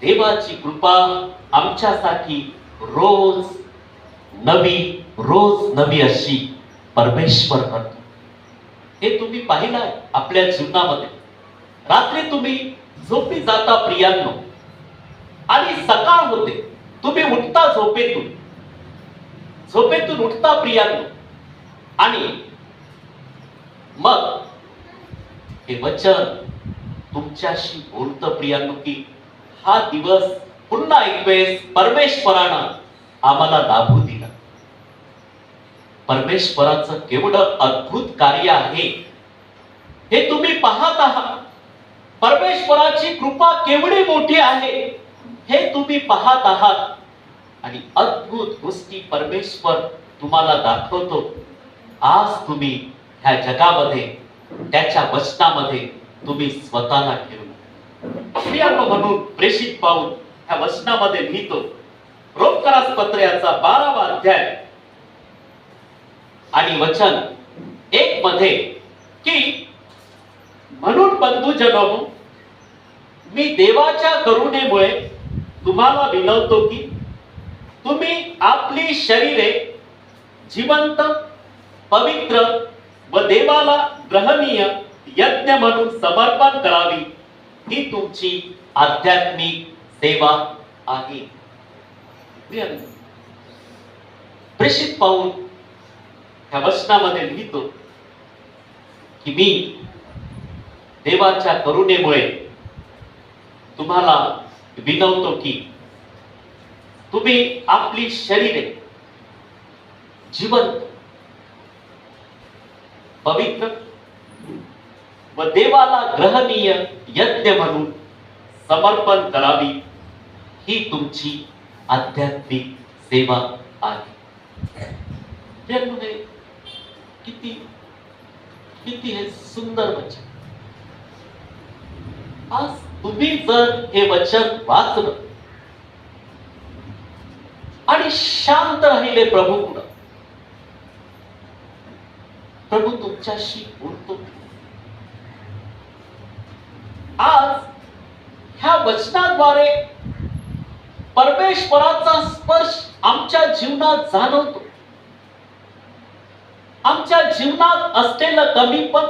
देवाची कृपा आमच्यासाठी रोज नवी रोज नवी अशी परमेश्वर करतो. हे तुम्ही पाहिलं आपल्या जीवनामध्ये. रात्री तुम्ही झोपी जाता प्रियांनो. आणि सकाळ होते. तुम्ही उठता झोपेतून. झोपेतून उठता प्रियांनो. आणि मग हे वचन तुमच्याशी बोलतं प्रियांनो की हा दिवस पुन्हा एक वेळेस परमेश्वरानं आम्हाला लाभू दिला. परमेश्वराचं केवढं अद्भुत कार्य आहे हे तुम्ही पाहत आहात. परमेश्वराची कृपा केवढी मोठी आहे हे तुम्ही पाहत आहात. आणि अद्भुत गोष्टी परमेश्वर तुम्हाला दाखवतो. आज तुम्ही ह्या जगामध्ये त्याच्या वचनामध्ये तुम्ही स्वतःला ठेवू स्त्रियांनो म्हणून प्रेषित पाहून ह्या वचनामध्ये लिहितो. रोमकरास पत्र याचा बारावा अध्याय. आणि वचन एक मध्ये की म्हणून बंधुजनो मी देवाच्या करुणेमुळे तुम्हाला विनवतो की तुम्ही आपली शरीरे जिवंत पवित्र व देवाला ग्रहणीय यज्ञ म्हणून समर्पण करावी. ही तुमची आध्यात्मिक सेवा आहे. प्रेषित पाहून ह्या वचनामध्ये लिहितो की मी देवाच्या करुणेमुळे तुम्हाला विनवतो की तुम्ही आपली शरीरे जिवंत पवित्र व देवाला ग्रहणीय यज्ञ म्हणून समर्पण करावी. ही तुमची आध्यात्मिक सेवा आहे. किती किती हे सुंदर वचन. आज तुम्ही जर हे वचन वाचलं आणि शांत राहिले प्रभू पुढं प्रभू तुमच्याशी बोलतो. आज ह्या वचनाद्वारे परमेश्वराचा स्पर्श आमच्या जीवनात जाणवतो. आमच्या जीवनात असलेलं कमीपण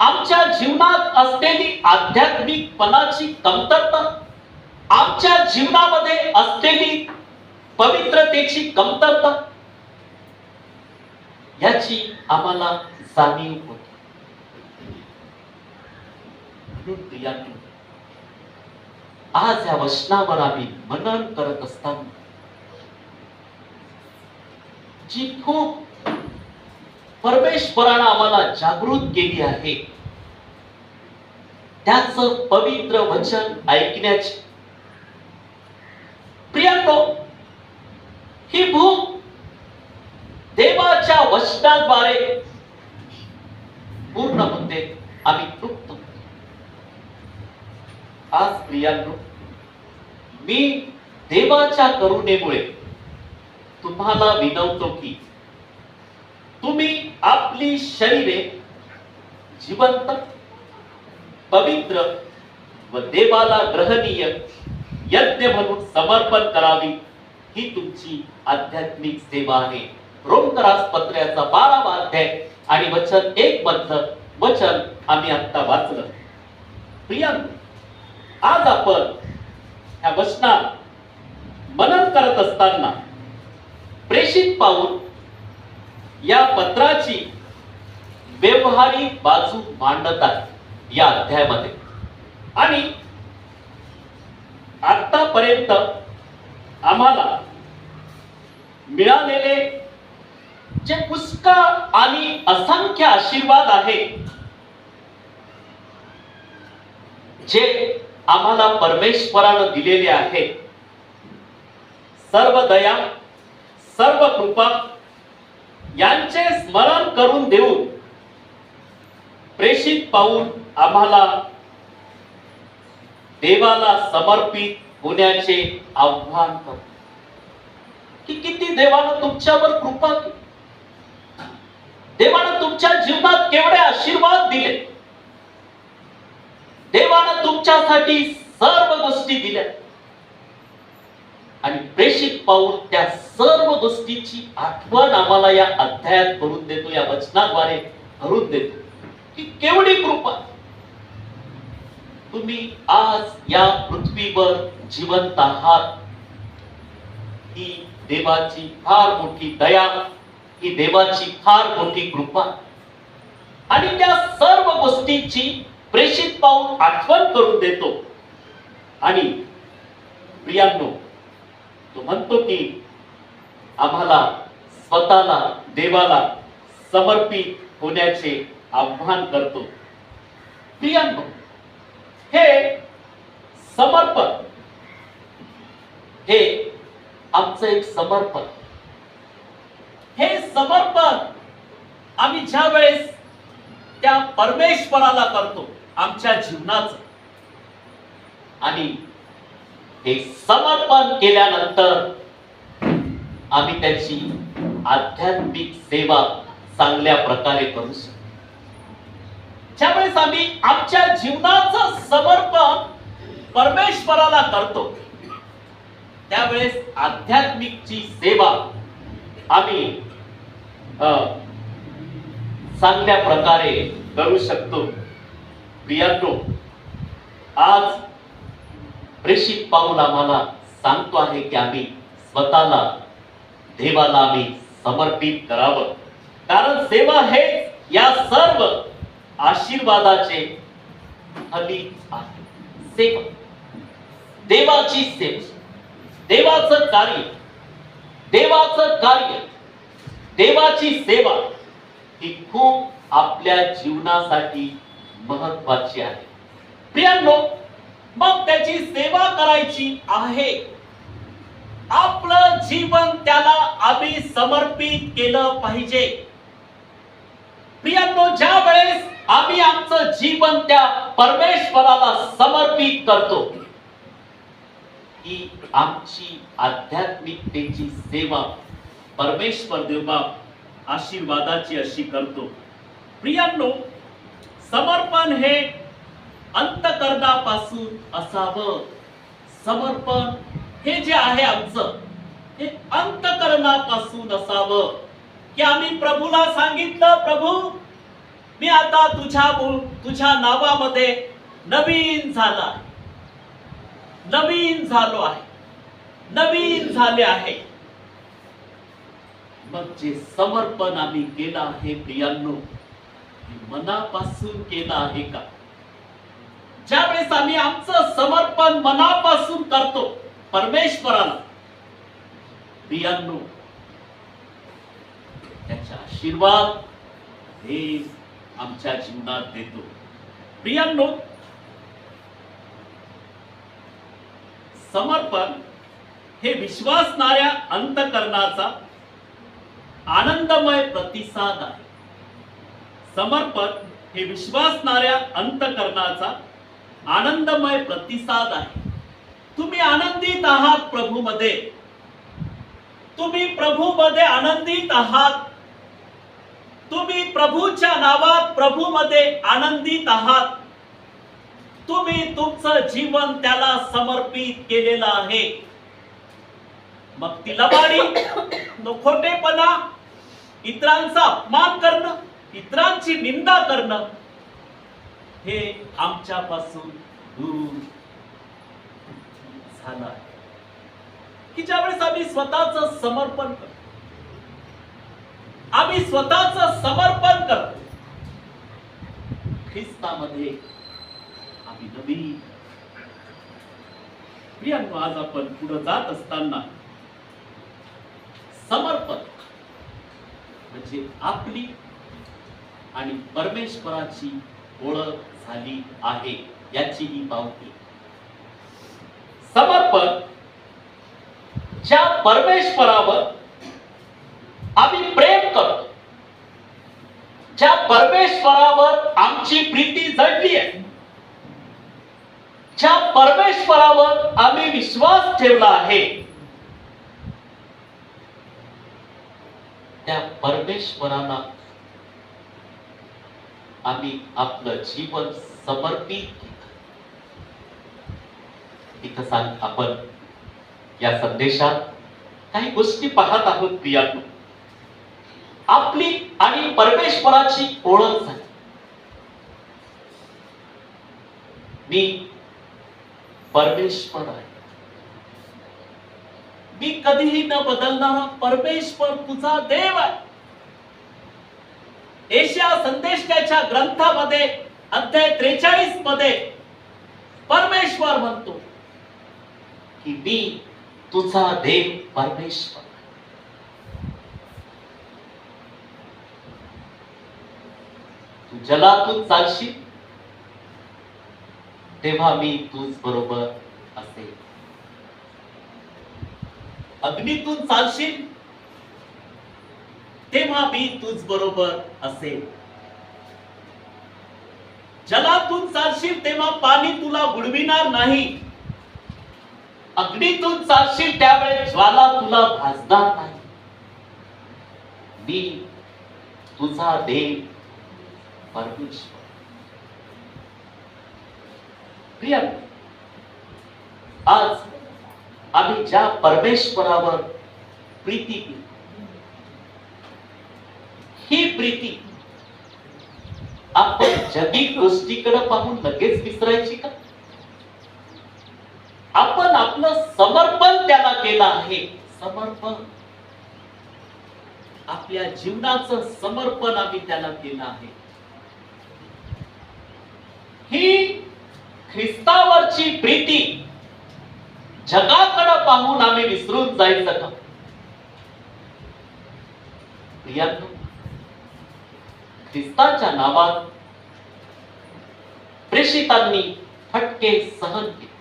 आमच्या जीवनात असलेली आध्यात्मिकपणाची कमतरता आमच्या जीवनामध्ये असलेली पवित्रतेची कमतरता याची आम्हाला जाणीव होते. म्हणून आज या वचनावर आम्ही मनन करत असताना जी खूप परमेश्वरानं आम्हाला जागृत केली आहे त्याच पवित्र वचन ऐकण्याची प्रियांनो ही भूक देवाच्या वचनाद्वारे पूर्ण होते आम्ही तृप्त होतो. आज मी देवाच्या करुणेमुळे तुम्हाला विनवतो की तुम्ही आपली शरीरे जिवंत पवित्र व देवाला ग्रहणीय यज्ञ म्हणून समर्पण करावी ही तुमची आध्यात्मिक सेवा आहे. रोमकरास पत्र्याचा बारावा अध्याय आणि वचन एक मधलं वचन आम्ही आता वाचलं. प्रियांक आज आपण ह्या वचनात मनन करत असताना प्रेषित पाहून या पत्राची व्यवहारिक बाजू मांडत आहे या अध्यायामध्ये. आणि आतापर्यंत आम्हाला मिळालेले जे पुष्कळ आणि असंख्य आशीर्वाद आहे जे आम्हाला परमेश्वरानं दिलेले आहे. सर्व दया सर्व कृपा यांचे स्मरण करून देऊन प्रेषित पाहून आम्हाला देवाला समर्पित होण्याचे आव्हान करतो की किती देवानं तुमच्यावर कृपा केली. देवानं तुमच्या जीवनात केवढे आशीर्वाद दिले. देवानं तुमच्यासाठी सर्व गोष्टी दिल्या. आणि प्रेषित पाऊल त्या सर्व गोष्टीची आठवण आम्हाला या अध्यायात करून देतो या वचनाद्वारे करून देतो. की केवढी कृपा. तुम्ही आज या पृथ्वीवर जिवंत आहात. ही देवाची फार मोठी दया ही देवाची फार मोठी कृपा. आणि त्या सर्व गोष्टीची प्रेषित पाहून आठवण करून देतो. आणि प्रियांनो तो म्हणतो की आम्हाला स्वतःला देवाला समर्पित होण्याचे आव्हान करतो. प्रियांनो हे समर्पण हे आमचं एक समर्पण. हे समर्पण आम्ही ज्या वेळेस त्या परमेश्वराला करतो आमच्या जीवनाचं. आणि हे समर्पण केल्यानंतर आम्ही त्याची आध्यात्मिक सेवा चांगल्या प्रकारे करू शकतो. ज्यावेळेस आम्ही आमच्या जीवनाचं समर्पण परमेश्वराला करतो त्यावेळेस आध्यात्मिकची सेवा आम्ही अं, चांगल्या प्रकारे करू शकतो. प्रियांनो आज प्रेषित पाऊल आम्हाला सांगतो आहे की आम्ही स्वतःला देवाला आम्ही समर्पित करावं. कारण सेवा हे या सर्व आशीर्वादाचे फलित आहे. सेवा. देवाची सेवा. देवाचं कार्य. देवाचं कार्य. देवाची सेवा ही खूप आपल्या जीवनासाठी महत्वाची आहे. प्रियांनो मग त्याची सेवा करायची आहे. आपलं जीवन त्याला आम्ही समर्पित केलं पाहिजे. प्रियांनो ज्या वेळेस आम्ही आमचं जीवन त्या परमेश्वराला समर्पित करतो ही आमची आध्यात्मिकतेची सेवा परमेश्वर देवा आशीर्वादाची अशी करतो. प्रियांनो समर्पण हे अंतकरणापासून असावं. समर्पण हे जे आहे आमचं हे अंतकरणापासून असावं. की आम्ही प्रभूला सांगितलं प्रभू मी आता तुझ्या तुझ्या नावामध्ये नवीन झाला आहे. नवीन झालो आहे. नवीन झाले आहे. मग जे समर्पण आम्ही केलं आहे प्रियांनो मनापासून केला आहे का? ज्यावेळेस आम्ही आमचं समर्पण मनापासून करतो परमेश्वराला प्रियांनो त्याचा आशीर्वाद हे आमच्या जीवनात देतो. प्रियांनो समर्पण हे विश्वासणाऱ्या अंतकरणाचा आनंदमय प्रतिसाद आहे. समर्पण हे विश्वासणाऱ्या अंतकरणाचा आनंदमय प्रतिसाद आहे. तुम्ही आनंदित आहात प्रभूमध्ये. तुम्ही प्रभूमध्ये आनंदित आहात. तुम्ही प्रभूच्या नावात प्रभूमध्ये आनंदित आहात. तुम्ही तुमचं जीवन त्याला समर्पित केलेलं आहे. मग ती लबाडी खोटेपणा इतरांचा अपमान करणं इतरांची निंदा करणं हे आमच्यापासून दूर झालं आहे. की ज्यावेळेस आम्ही स्वतःच समर्पण करतो आम्ही स्वतःच समर्पण करतो ख्रिस्तामध्ये आम्ही नवीन. प्रियांनो आज आपण पुढे जात असताना समर्पण म्हणजे आपली आणि परमेश्वराची ओळख झाली आहे याची ही पावती. समर्पण ज्या परमेश्वरावर आम्ही प्रेम करतो ज्या परमेश्वरावर आमची प्रीती जडली आहे ज्या परमेश्वरावर आम्ही विश्वास ठेवला आहे त्या परमेश्वराला आम्ही आपलं जीवन समर्पित इथं सांग आपण या संदेशात काही गोष्टी पाहत आहोत प्रियातून आपली आणि परमेश्वराची ओळख झाली. मी परमेश्वर आहे. मी कधीही न बदलणारा परमेश्वर तुझा देव आहे. एशिया संदेशाच्या ग्रंथामध्ये अध्याय त्रेचाळीसमध्ये परमेश्वर म्हणतो की मी तुझा देव परमेश्वर. तू जलातून चालशील तेव्हा मी तुझ बरोबर असेल. अग्नीतून चालशील तेव्हा मी तुझ बरोबर असेल. जलातून चालशील तेव्हा पाणी तुला बुडविणार नाही. अग्नीतून चालशील त्यावेळेस ज्वाला तुला भाजणार नाही. मी तुझा देव परमेश्वर. प्रिय आज आम्ही ज्या परमेश्वरावर प्रीती केली ही प्रीती. आपण जगी गोष्टीकडे पाहून लगेच विसरायची का? आपण आपलं समर्पण त्याला केलं आहे. समर्पण. आपल्या जीवनाचं समर्पण आम्ही त्याला केलं आहे. ही ख्रिस्तावरची प्रीती जगाकडे पाहून आम्ही विसरून जायचं का? प्रियांनो ख्रिस्ताच्या नावात प्रेषितांनी फटके सहन केले.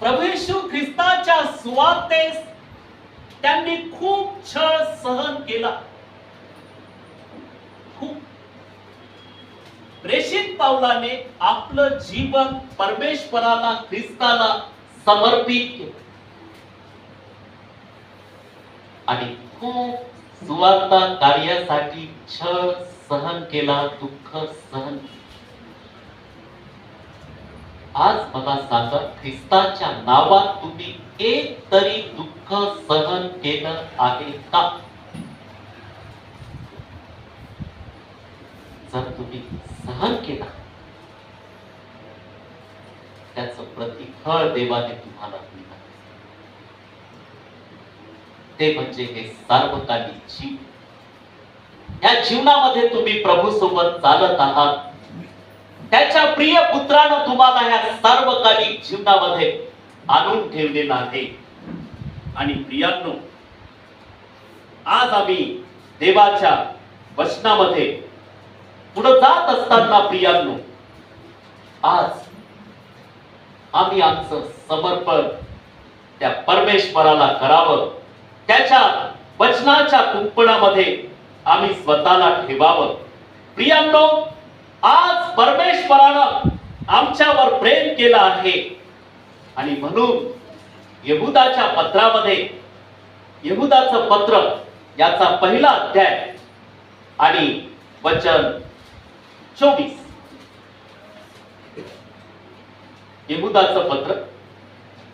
प्रभू येशू ख्रिस्ताच्या सुवातेस त्यांनी खूप छळ सहन केला. खूप. प्रेषित पावलाने आपलं जीवन परमेश्वराला ख्रिस्ताला समर्पित केलं. आणि खूप सुवार्ता कार्यासाठी छळ सहन केला दुःख सहन आज मला सांगा ख्रिस्ताच्या नावात तुम्ही एक तरी दुःख सहन केलं आहे का? जर तुम्ही सहन केला त्याच प्रतिफळ देवाने तुम्हाला दिलं ते म्हणजे हे सार्वकालिक जीव. या जीवनामध्ये तुम्ही प्रभू सोबत चालत आहात. त्याच्या प्रिय पुत्रानं तुम्हाला या सार्वकालिक जीवनामध्ये आणून ठेवलेला आहे. आणि प्रियांनो आज आम्ही देवाच्या वचनामध्ये पुढे जात असताना प्रियांनो आज आम्ही आमचं समर्पण त्या परमेश्वराला करावं. त्याच्या वचनाच्या कुंपणामध्ये आम्ही स्वतःला ठेवावं. प्रियांनो आज परमेश्वरानं आमच्यावर प्रेम केलं आहे. आणि म्हणून यहुदाच्या पत्रामध्ये यहुदाचं पत्र याचा पहिला अध्याय आणि वचन चोवीस. यहुदाचं पत्र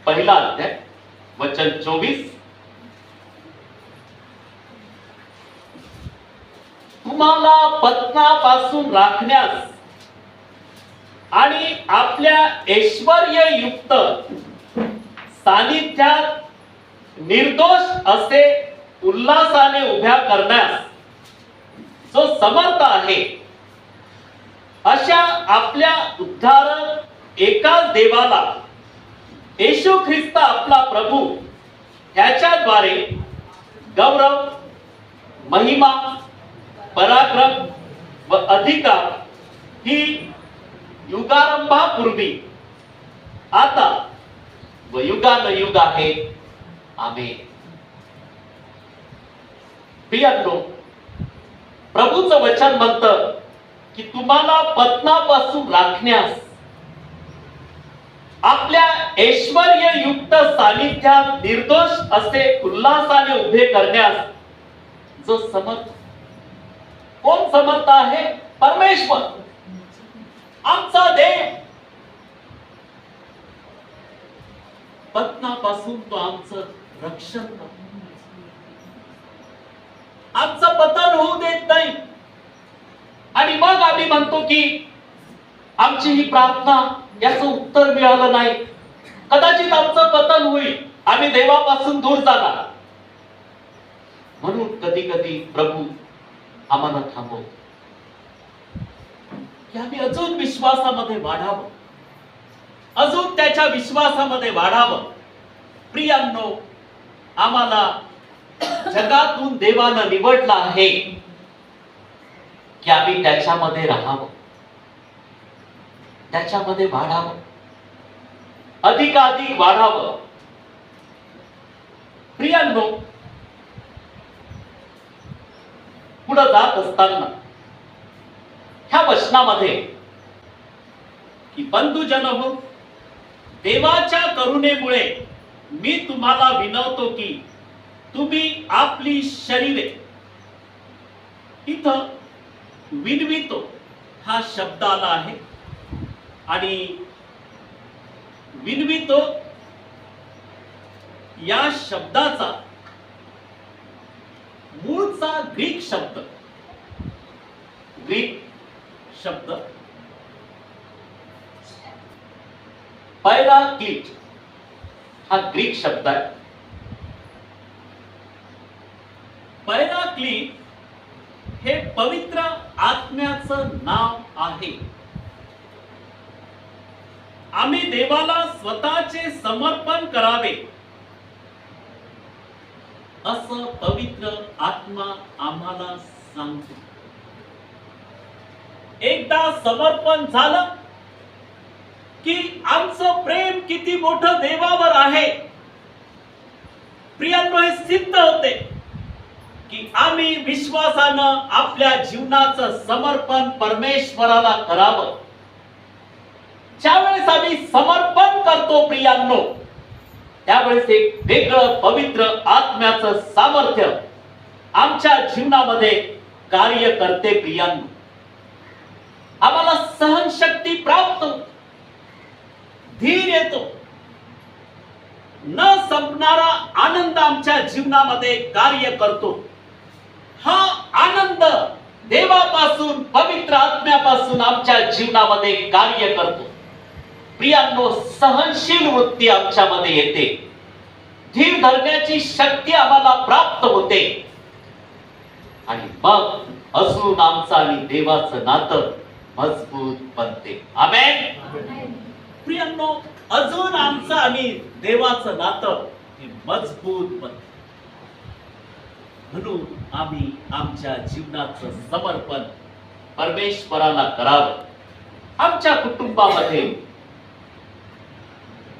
पहिला अध्याय वचन चोवीस. तुम्हाला पत्नापासून राखण्यास आणि आपल्या ऐश्वर्ययुक्त सानिध्यात निर्दोष असे उल्हासाने उभ्या करण्यास जो समर्थ आहे अशा आपल्या उद्धारक एकाच देवाला येशू ख्रिस्त आपला प्रभू ह्याच्याद्वारे गौरव महिमा पराक्रम व अधिकार ही युगारंभापूर्वी. आता व युगानयुग आहे. आम्ही. प्रियांनो प्रभूचं वचन म्हणतं की तुम्हाला पत्नापासून राखण्यास आपल्या ऐश्वर्ययुक्त सानिध्यात निर्दोष असे उल्हासाने उभे करण्यास जो समर्थ कोण समर्थ आहे परमेश्वर। आमचा देव पतनापासून तो आमचं रक्षण आमचं पतन होऊ देत नाही. आणि मग आम्ही म्हणतो की आमची ही प्रार्थना याचं उत्तर मिळालं नाही. कदाचित आमचं पतन होईल. आम्ही देवापासून दूर जाणार. म्हणून कधी कधी प्रभू आम्हाला थांबव. की आम्ही अजून विश्वासामध्ये वाढावं. अजून त्याच्या विश्वासामध्ये वाढावं. प्रियांनो आम्हाला जगातून देवानं निवडला आहे की आम्ही त्याच्यामध्ये राहावं. त्याच्यामध्ये वाढावं. अधिकाधिक वाढावं. प्रियांनो पुढं जात असताना. ह्या वचनामध्ये की बंधुजन हो देवाच्या करुणेमुळे मी तुम्हाला विनवतो की तुम्ही आपली शरीरे. इथं विनवितो हा शब्द आला आहे. आणि विनवितो या शब्दाचा कोणचा ग्रीक शब्द. ग्रीक शब्द. पहिला क्लिट हा ग्रीक शब्द आहे. पहिला क्लिट हे पवित्र आत्म्याचं नाव आहे. आम्ही देवाला स्वतःचे समर्पण करावे. असं पवित्र आत्मा आम्हाला सांगतो. एकदा समर्पण झालं की आमचं प्रेम किती मोठं देवावर आहे. प्रियांनो हे सिद्ध होते की आम्ही विश्वासानं आपल्या जीवनाचं समर्पण परमेश्वराला करावं. ज्यावेळेस आम्ही समर्पण करतो प्रियांनो त्यावेळेस एक वेगळं पवित्र आत्म्याचं सामर्थ्य आमच्या जीवनामध्ये कार्य करते प्रियांनो आम्हाला सहनशक्ती प्राप्त धीर येतो. न संपणारा आनंद आमच्या जीवनामध्ये कार्य करतो. हा आनंद देवापासून पवित्र आत्म्यापासून आमच्या जीवनामध्ये कार्य करतो. प्रियांनो सहनशील वृत्ती आमच्यामध्ये येते. धीर धरण्याची शक्ती आम्हाला प्राप्त होते. आणि मग असून आमचं आणि देवाचं नातं मजबूत बनते. आमेन. प्रियांनो अजून आमचं आणि देवाचं नातं हे मजबूत बनते. म्हणून आम्ही आमच्या जीवनाचं समर्पण परमेश्वराला करावं. आमच्या कुटुंबामध्ये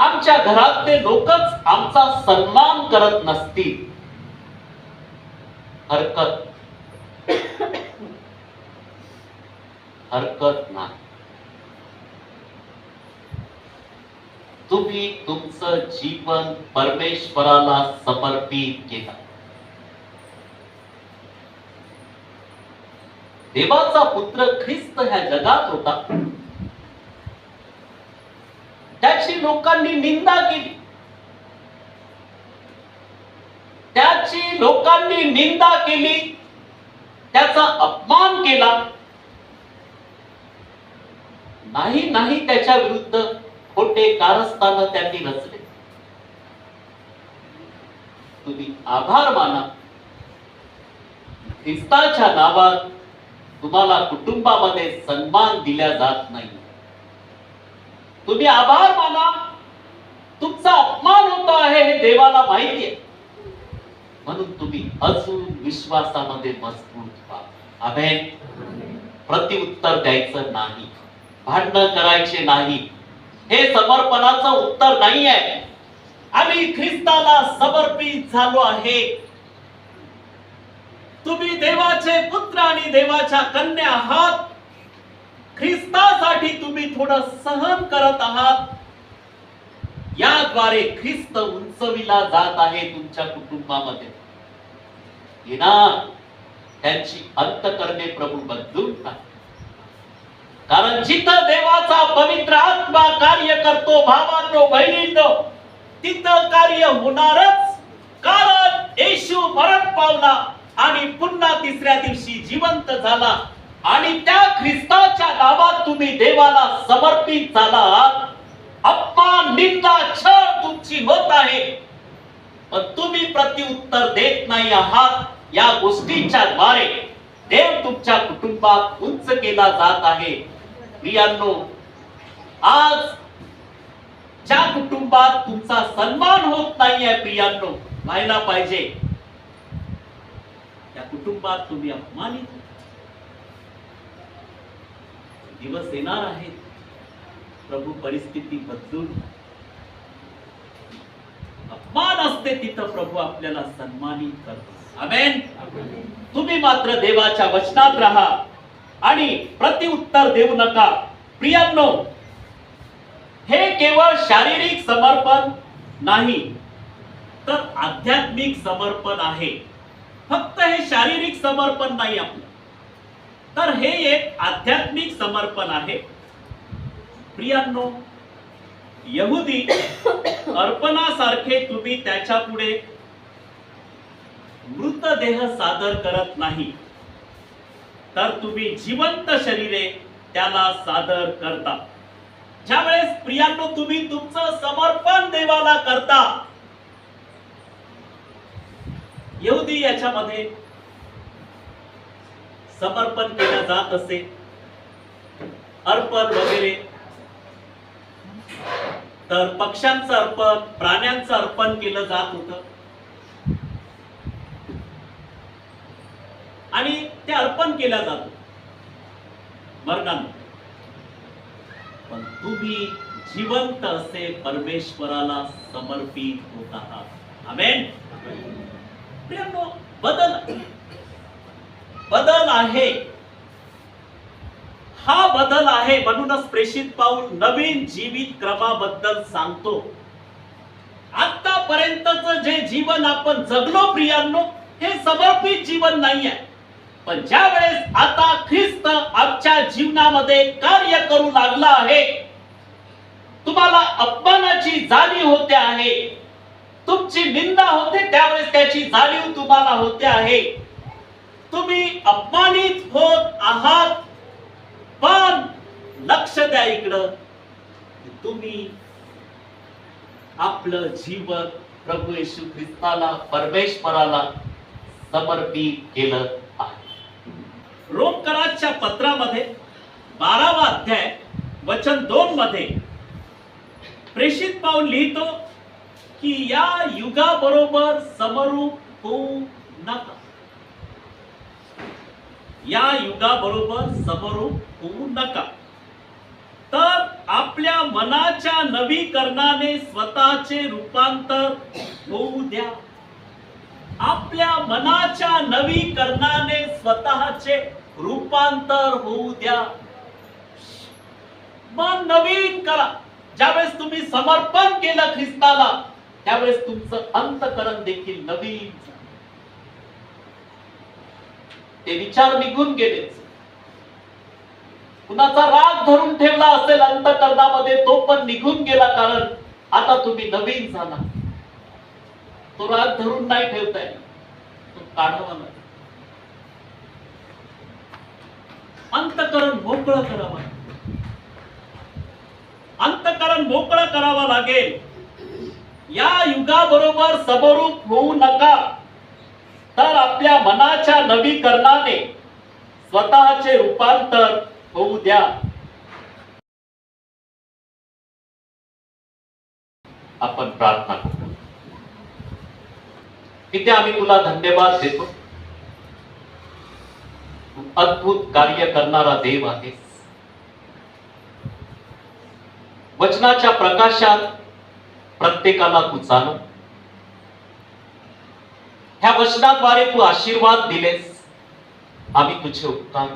आमच्या घरातले लोकच आमचा सन्मान करत नसतील. हरकत. हरकत नाही. तुम्ही तुमचं जीवन परमेश्वराला समर्पित केलं. देवाचा पुत्र ख्रिस्त ह्या जगात होता त्याची लोकांनी निंदा केली. त्याची लोकांनी निंदा केली. त्याचा अपमान केला. नाही नाही त्याच्या विरुद्ध खोटे कारस्थान त्यांनी रचले. तुम्ही आभार माना. ख्रिस्ताच्या नावात तुम्हाला कुटुंबामध्ये सन्मान दिला जात नाही. तुम्ही आभार माना. तुमचा अपमान होतो आहे हे देवाला माहिती आहे म्हणून तुम्ही अजून विश्वासामध्ये मजबूत व्हा. आमेन. प्रत्युत्तर द्यायचं नाही. भांडण करायचे नाही. हे समर्पणाचं उत्तर नाही आहे आम्ही ख्रिस्ताला समर्पित झालो आहे. तुम्ही देवाचे पुत्र आणि देवाच्या कन्या आहात. ख्रिस्तासाठी तुम्ही थोडं सहन करत आहात. याद्वारे ख्रिस्त उंचविला जात आहे तुमच्या कुटुंबामध्ये. ये ना त्यांची अंतकरणे प्रभू बदलून कारण जिथं देवाचा पवित्र आत्मा कार्य करतो भावांनो बहिणींनो तिथं कार्य होणारच. कारण येशू मरण पावला आणि पुन्हा तिसऱ्या दिवशी जिवंत झाला. आणि त्या ख्रिस्ताच्या नावात तुम्ही देवाला समर्पित झालात. अपमान निंदा छळ तुमची होत आहे. पण तुम्ही प्रत्युत्तर देत नाही आहात. या गोष्टींच्या द्वारे देव तुमच्या कुटुंबात उंच केला जात आहे. प्रियांनो आज ज्या कुटुंबात तुमचा सन्मान होत नाहीये प्रियांनो व्हायला पाहिजे. त्या कुटुंबात तुम्ही अपमानित होता. दिवस येणार आहेत. प्रभू परिस्थिती बदलून. अपमान असते तिथं प्रभू आपल्याला सन्मानित करतो. आमेन तुम्ही मात्र देवाच्या वचनात राहा आणि प्रतिउत्तर देऊ नका. प्रियांनो हे केवळ शारीरिक समर्पण नाही तर आध्यात्मिक समर्पण आहे. फक्त हे शारीरिक समर्पण नाही आपलं. तर हे एक आध्यात्मिक समर्पण आहे. प्रियांनो यहुदी अर्पणासारखे तुम्ही त्याच्या पुढे मृतदेह सादर करत नाही. तर तुम्ही जिवंत शरीरे त्याला सादर करता. ज्यावेळेस प्रियांनो तुम्ही तुमचं समर्पण देवाला करता यहुदी याच्यामध्ये समर्पण केलं जात असे. अर्पण वगैरे. तर पक्ष्यांचं अर्पण प्राण्यांचं अर्पण केलं जात होतं. आणि ते अर्पण केलं जात मर्गानं पण तुम्ही जिवंत असे परमेश्वराला समर्पित होत आहात. बदल. बदल आहे. हा बदल आहे म्हणूनच प्रेषित पाऊल नवीन जीवित क्रमाबद्दल सांगतो. आतापर्यंतच जे जीवन आपण जगलो प्रियांनो हे समर्पित जीवन नाहीये. पण ज्या वेळेस आता ख्रिस्त आमच्या जीवनामध्ये कार्य करू लागला आहे तुम्हाला अपमानाची जाणीव होते आहे. तुमची निंदा होते त्यावेळेस त्याची जाणीव तुम्हाला होते आहे. तुम्ही अपमानित होत आहात. पण लक्ष द्या इकडं. तुम्ही आपलं जीवन प्रभू येशू ख्रिस्ताला परमेश्वराला समर्पित केलं आहे. रोमकराच्या पत्रामध्ये बारावा अध्याय वचन दोन मध्ये प्रेषित पाऊल लिहितो की या युगाबरोबर समरूप होऊ नका. या युगाबरोबर समरूप होऊ नका. तर आपल्या मनाच्या नवीकरणाने स्वतःचे रूपांतर होऊ द्या. आपल्या मनाच्या नवीकरणाने स्वतःचे रूपांतर होऊ द्या. मन नवीन करा. ज्यावेळेस तुम्ही समर्पण केलं ख्रिस्ताला त्यावेळेस तुमचं अंतकरण देखील नवीन झालं. ते विचार निघून गेले. कुणाचा राग धरून ठेवला असेल अंतकरणामध्ये तो पण निघून गेला कारण आता तुम्ही नवीन झाला. तो राग धरून नाही ठेवताय तो काढावा नाही अंतकरण मोकळं करावं अंतकरण मोकळं करावं लागेल. या युगाबरोबर समरूप होऊ नका. तर आपल्या मनाच्या नवीकरणाने स्वतःचे रूपांतर होऊ द्या. आपण प्रार्थना करू तिथे आम्ही तुला धन्यवाद देतो. तू अद्भुत कार्य करणारा देव आहे वचनाच्या प्रकाशात प्रत्येकाला तू चालव ह्या वचनाद्वारे तू आशीर्वाद दिलेस. आम्ही तुझे उपकार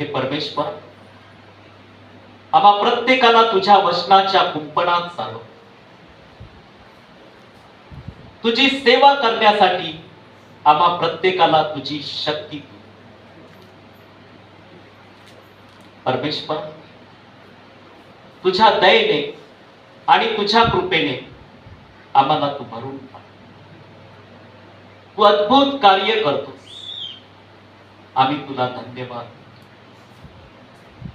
हे परमेश्वर आम्हा प्रत्येकाला तुझ्या वचनाच्या कुंपणात चालव. तुझी सेवा करण्यासाठी आम्हा प्रत्येकाला तुझी शक्ती दे. परमेश्वर तुझ्या दयेने आणि तुझ्या कृपेने आम्हाला तू भरून तू अद्भुत कार्य करतोस. आम्ही तुला धन्यवाद.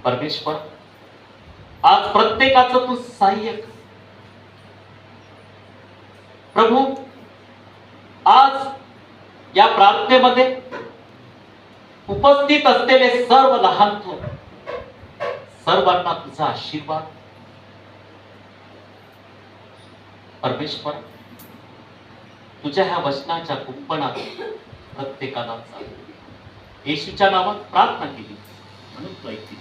परमेश्वर आज प्रत्येकाचं तू सहाय्य कर. प्रभू आज या प्रार्थनेमध्ये उपस्थित असलेले सर्व लहान थोर सर्वांना तुझा आशीर्वाद. परमेश्वर तुझ्या ह्या वचनाच्या कुंपणात प्रत्येकाला चाल. येशूच्या नावात प्रार्थना केली. म्हणून तू ऐकते